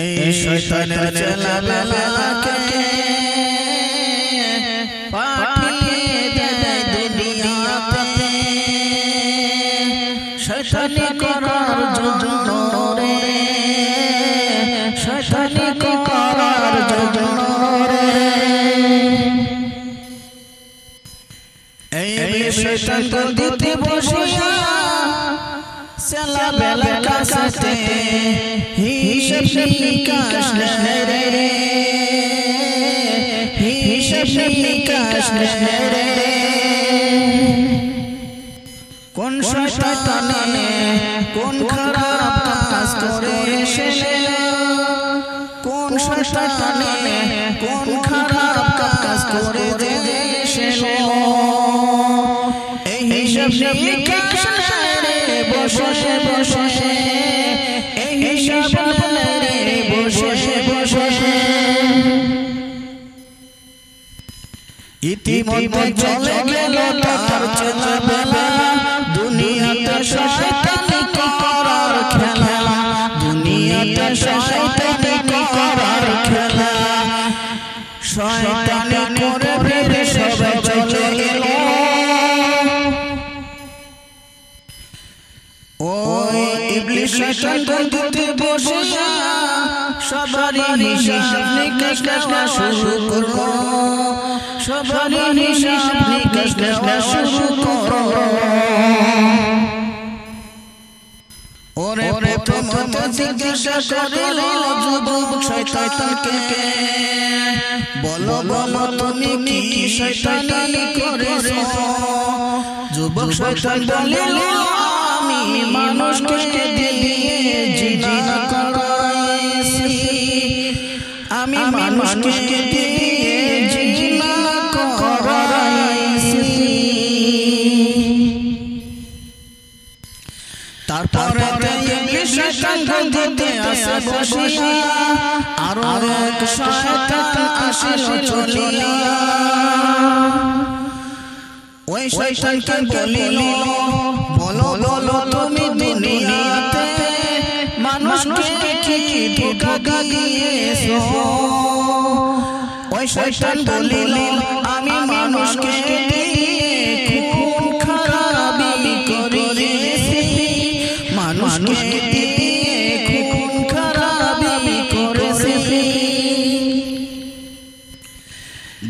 এই শয়তানের চেলা বেলাকে পাঠিয়ে দেয় দুনিয়াতে। শয়তানি করার জন্য রে। শয়তানি করার জন্য রে। এই শয়তান তো দিতে বসিয়া সেলা বেলা কাছাতে। হিসেব নিকাশ রে হিসেব নিকাশ রে কোন শয়তানে, কোন খারাপ কাজ করে এসেছে? কোন শয়তানে, কোন খারাপ কাজ করে এসেছে? এই হিসাব নিকাশ রে বসে বসে। রে বসে বসে ইতিমধ্যে চলে গেল তার চেলা বেলা দুনিয়াটা শয়তানি করার খেলা দুনিয়াটা শয়তানি করার খেলা শয়তানি করে ফেরে সবাই চলে ওই ইবলিশ সবারই হিসাব নিকাশ নেওয়া শুরু করল সবারই হিসাব নিকাশ নেওয়া শুরু করল ওরে প্রথমত জিজ্ঞাসা করিল যুবক শয়তানকে বলো বলো, তুমি কি শয়তানি করেছ? যুবক শয়তান বলিল আমি মানুষকে দিয়ে জিনা করাইছি মানুষকে দিয়ে জিনা করাইছি। তারপরে শয়তান দিতে আসে, বসিয়া। আরও এক শয়তান চলিয়া। ওই শয়তানকে বলিল, বলো বলো তুমি দুনিয়াতে মানুষকে কি শয়তান বলিল আমি মানুষকে খুন খারাপি করেছি। মানুষকে খুন খারাপি করেছি।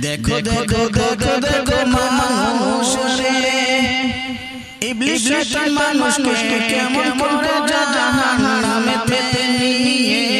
দেখো দেখো দেখো দেখো মানুষ ইবলিশ মানুষকে কেমন করে জাহান্নামে পেতে নিয়ে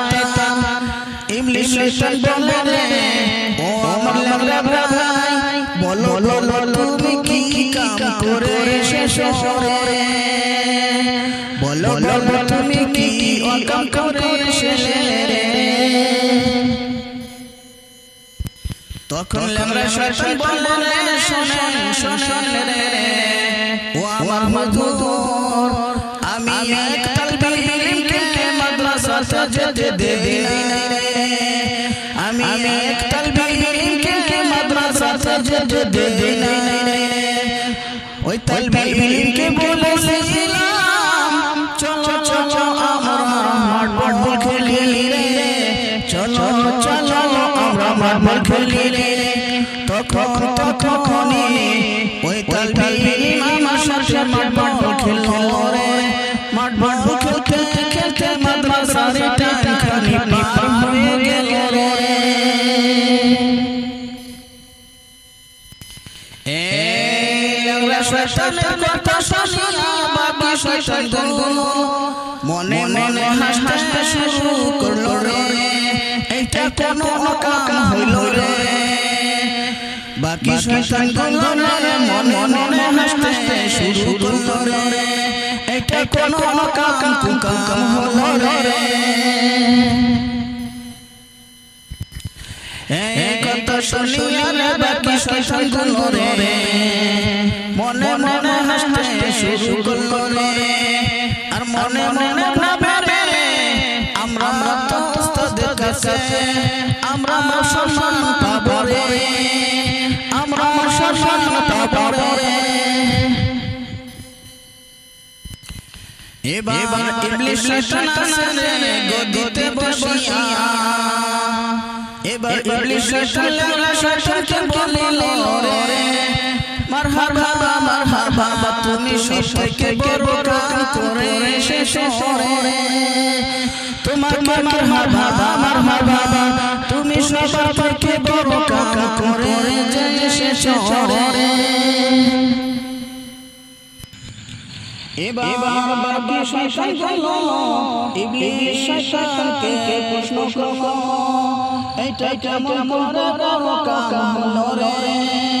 ইবলিশ শয়তান বলে রে ও আমার লেংরা ভাই বলো বলো তুমি কি কাম করে শেষ রে বলো বলো তুমি কি অকাম করে শেষ রে তখন লেমরা শয়তান বললে শোনেন শোনেন রে যেতে দেবি না আমি এক তালবি যেতে দেবি ওই তালবি ইলমকে বলেছিলাম চলো চলো আমার মাঠ মাঠ খেলি রে চলো চলো আমরা খেলি রে তখন তখনই শয়তানের কথা শুনিয়া বাবা শয়তান মনে মনে হাসতে শুরু করল রে। এইটা কোনো কাম হইল রে। বাকি শয়তানগুলো রে। মনে মনে হাসতে শুরু করল রে। এটা কোন কাম কুকাম হলো রে। এই কথা শুনিয়া বাকি শয়তানগুলো রে। মনে মনে হাসতে শুরু করল রে। আর মনে মনে ভাবে রে, আমরা তো ওস্তাদের কাছে, আমরা সম্মান পাবো রে। আমরা সম্মান পাবো রে। এবার ইবলিশ শয়তান রে, গদিতে বসিয়া। এবার ইবলিশ শয়তান শয়তানকে বলিল রে, মারহাবা মারহাবা তুমি সবথেকে বড় কাম করে শেষ রে তোমাকে মারহাবা মারহাবা তুমি সবার থেকে বড় কাম করে শেষ রে এবার বাকি শয়তান গেল ইবলিশ শয়তানকে প্রশ্ন করল? এইটা কেমন বড় কাম হলো রে?